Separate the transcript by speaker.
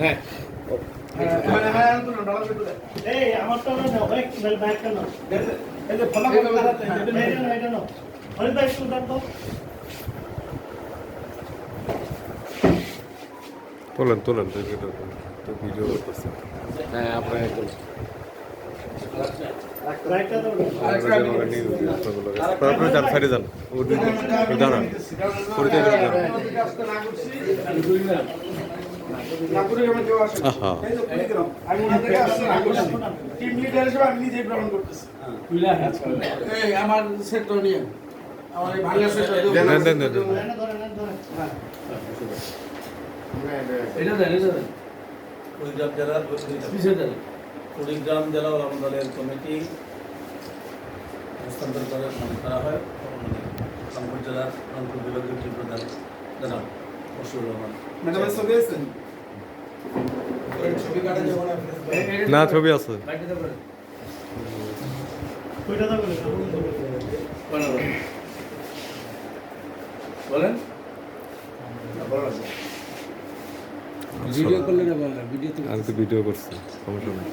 Speaker 1: হ্যাঁ।
Speaker 2: তোলেন তোলেন তো ভিডিও তো করতেছে।
Speaker 1: হ্যাঁ আপনার
Speaker 2: তারপরে যান সাইডে যান দাঁড়ান পরিচয় দেবেন যান আহা
Speaker 1: আমি ওনাদেরকে আসছি না করছি টিম লিডার হিসেবে আমি নিজেই গ্রহণ করতেছি এই আমার সেক্টর নিয়ে আমার ভাঙা সেক্টর
Speaker 3: এটা দেন এটা দেন
Speaker 4: কুড়িগ্রাম জেলার
Speaker 3: পিছিয়ে দেন
Speaker 4: কুড়িগ্রাম জেলা ওলামা দলের কমিটি হস্তান্তর করে মানে করা হয় রংপুর জেলার রংপুর বিভাগীয় টিম প্রধান জনাব মশুর রহমান
Speaker 1: ছবি আছেন না
Speaker 2: ছবি আছে।
Speaker 3: বাইকটা দেন
Speaker 5: ওইটা দাও বলে
Speaker 3: বলেন।
Speaker 2: ভিডিও করলে না ভিডিও আমি তো ভিডিও করছি সমস্যা নেই।